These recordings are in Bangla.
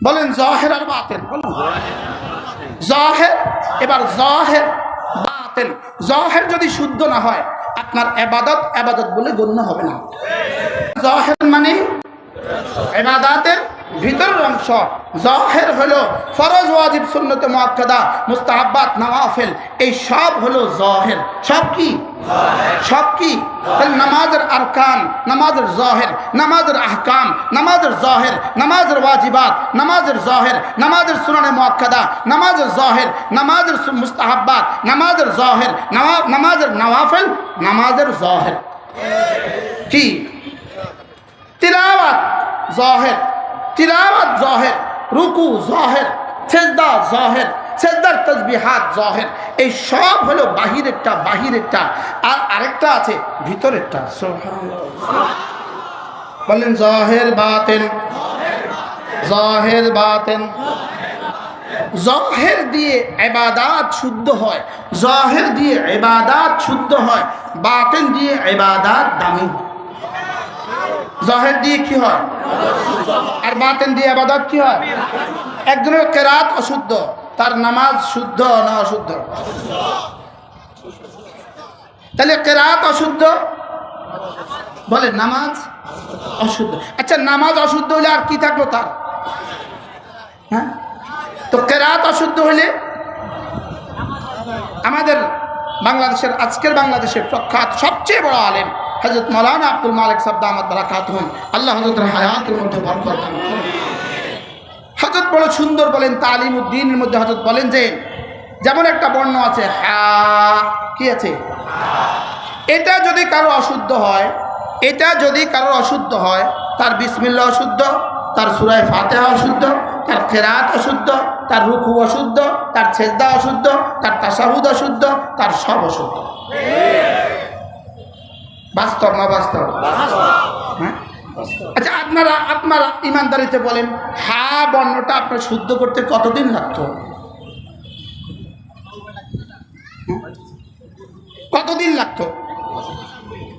বলেন জহের আর বাতেন। বলেন জহের, এবার জহের, বাতেন। জহের যদি শুদ্ধ না হয়, আপনার এবাদত এবাদত বলে গণ্য হবে না। জহের মানে এবাদাতের ভিতরের অংশ। জহের হলো ফরজ ওয়াজিব সুন্নত মুআক্কাদা মুস্তাহাব্বাত নওয়াফিল। এই সব হলো জহের। সব কি? সব কি? তাহলে নামাজের আরকান নামাজের জহের নামাজের আহকাম নামাজের জহের নামাজের ওয়াজিবাত নামাজের জহের নামাজের সুনানে মুআক্কাদা নামাজের জহের নামাজের মুস্তাহাব্বাত নামাজের জহের নামাজের নওয়াফিল নামাজের জহের। কি? তিলাওয়াত জহের। তিলাওয়াত জহের, রুকু জহের, সেজদা জহের, সেজদার তসবিহাত জহের। এই সব হলো বাহিরেরটা বাহিরেরটা। আর আরেকটা আছে, ভিতরেরটা। বললেন, জহের বাতেন। জহের বাতেন। জহের দিয়ে এবাদাত শুদ্ধ হয়। জহের দিয়ে এবাদাত শুদ্ধ হয়। বাতেন দিয়ে এবাদাত দামি। হয় জহের দিয়ে কি হয়? আর বাতেন দিয়ে আবাদত কি হয়? একজনের কেরাত অশুদ্ধ, তার নামাজ শুদ্ধ না অশুদ্ধ? তাহলে কেরাত অশুদ্ধ? বলে নামাজ অশুদ্ধ। আচ্ছা নামাজ অশুদ্ধ হলে আর কি থাকল তার? হ্যাঁ? তো কেরাত অশুদ্ধ হলে আমাদের বাংলাদেশের, আজকের বাংলাদেশের প্রখ্যাত, সবচেয়ে বড় আলেম হজরত মৌলানা আব্দুল মালিক আহমদ বারাকাত হন আল্লাহ হজরতের হায়াতের মধ্যে বরকত দান করুন। হজরত বড় সুন্দর বলেন তালিম উদ্দিনের মধ্যে হজরত বলেন যে, যেমন একটা বর্ণ আছে, হা, কি আছে? এটা যদি কারও অশুদ্ধ হয়, এটা যদি কারও অশুদ্ধ হয়, তার বিসমিল্লা অশুদ্ধ, তার সুরায় ফাতেহা অশুদ্ধ, তার খেরাত অশুদ্ধ, তার রুকু অশুদ্ধ, তার ছেজদা অশুদ্ধ, তার তাসাহুদ অশুদ্ধ, তার সব অশুদ্ধ। বাস্তব না বাস্তব? হ্যাঁ? আচ্ছা আপনারা আপনারা ইমানদারিতে বলেন হা বর্ণটা আপনার শুদ্ধ করতে কতদিন লাগতো? কতদিন লাগতো?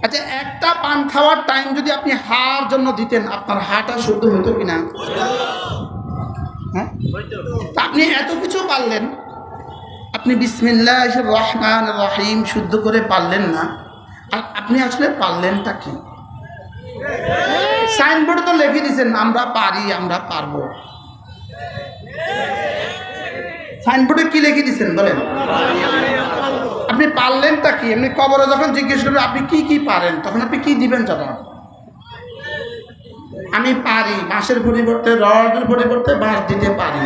আচ্ছা একটা পান খাওয়ার টাইম যদি আপনি হার জন্য দিতেন আপনার হাটা শুদ্ধ হতো কিনা? হ্যাঁ? আপনি এত কিছু পারলেন আপনি বিসমিল্লাহ রহমান রহিম শুদ্ধ করে পারলেন না। আপনি আসলে পারলেনটা কি? সাইনবোর্ডে তো লিখে দিয়েছেন, আমরা পারি, আমরা পারব। সাইনবোর্ডে কি লিখে দিয়েছেন, বলেন। আপনি পারলেনটা কি? এমনি কবরে যখন জিজ্ঞেস করবে, আপনি কি কি পারেন, তখন আপনি কি দিবেন জবাব আমি পারি বাঁশের পরিবর্তে, রডের পরিবর্তে বাঁশ দিতে পারি।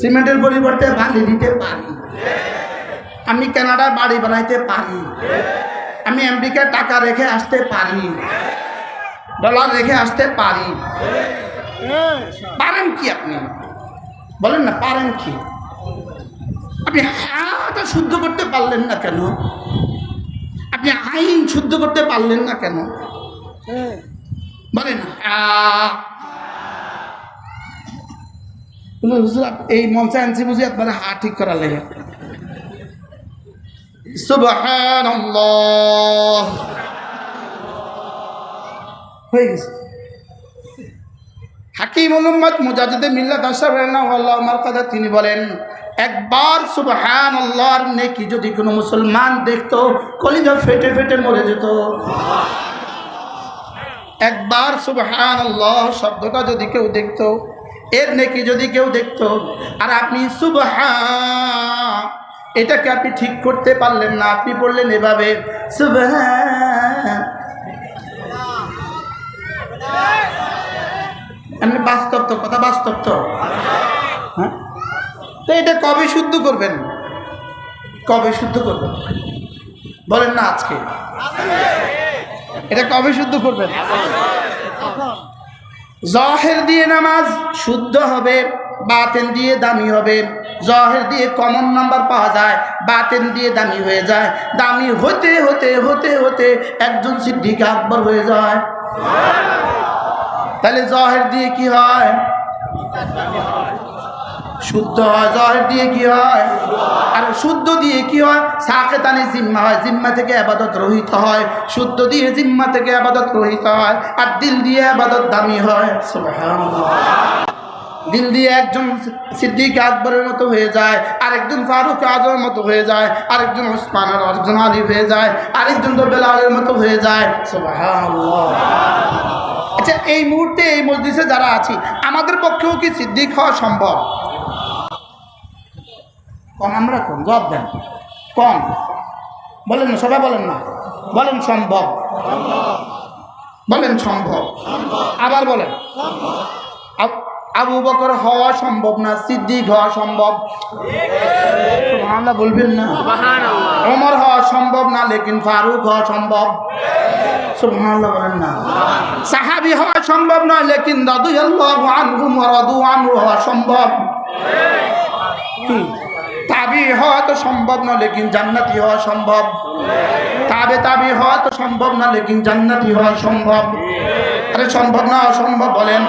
সিমেন্টের পরিবর্তে বালি দিতে পারি। আমি কানাডার বাড়ি বানাইতে পারি। আমি আমেরিকার টাকা রেখে আসতে পারি। ডলার রেখে আসতে পারি। পারেন কি আপনি? বলেন না, পারেন কি? আপনি হাটা শুদ্ধ করতে পারলেন না কেন? আপনি আইন শুদ্ধ করতে পারলেন না কেন? বলেন এই মঞ্চে আনছি বুঝি আপনারা হা ঠিক করা লাগে। সুবহানাল্লাহ। হয়ে গেছে। হাকিম মোহাম্মদ মুজাজিদে তিনি বলেন, একবার সুবহান নেকি যদি কোনো মুসলমান দেখতো, কলিজা ফেটে ফেটে মরে যেত। একবার সুবহান শব্দটা যদি কেউ দেখতো, এর নেকি যদি কেউ দেখতো, আর আপনি সুবহান এটাকে আপনি ঠিক করতে পারলেন না আপনি বললেন এভাবে এমনি বাস্তব তো কথা বাস্তব তো। হ্যাঁ? তো এটা কবে শুদ্ধ করবেন? কবে শুদ্ধ করবেন? বলেন না আজকে। এটা কবে শুদ্ধ করবেন? জহের দিয়ে নামাজ শুদ্ধ হবে। বাতেন দিয়ে দামি হবে। জহের দিয়ে কমন নাম্বার পাওয়া যায় বাতেন দিয়ে দামি হয়ে যায়। দামি হতে হতে হতে হতে একজন সিদ্দিক আকবর হয়ে যায়। তাহলে জহের দিয়ে কি হয়? শুদ্ধ হয়। জহের দিয়ে কি হয়? আর শুদ্ধ দিয়ে কি হয়? সাকেতানি জিম্মা হয়। জিম্মা থেকে আবাদত রহিত হয়। শুদ্ধ দিয়ে জিম্মা থেকে আবাদত রহিত হয়। আর দিল দিয়ে আবাদত দামি হয়। দিল দিয়ে একজন সিদ্দিক আকবরের মতো হয়ে যায়, আরেকজন ফারুক আজমের মতো হয়ে যায়, আরেকজন ওসমান আর আরেকজন আলী হয়ে যায়, আরেকজন তো বেলালের মতো হয়ে যায়। আচ্ছা এই মুহূর্তে, এই মসজিদে যারা আছি, আমাদের পক্ষেও কি সিদ্দিক হওয়া সম্ভব? কম আমরা কম, জবাব দেন। কম। বলেন না, সবাই বলেন না। বলেন সম্ভব। বলেন সম্ভব। আবার বলেন। আব- বকর হওয়া সম্ভব না সিদ্দিক হওয়া সম্ভব। সুবহানাল্লাহ বলবেন না? ওমর হওয়া সম্ভব না লেকিন ফারুক হওয়া সম্ভব। বলেন না। সাহাবি হওয়া সম্ভব নয় লেকিন রাদিয়াল্লাহু আনহুম ওয়া রাদু আনহু হওয়া সম্ভব। তাবি হওয়া তো সম্ভব না লেকিন জান্নাতি হওয়া সম্ভব। তাবে তাবি হওয়া তো সম্ভব না লেকিন জান্নাতি হওয়া সম্ভব। আরে সম্ভব না অসম্ভব বলেন।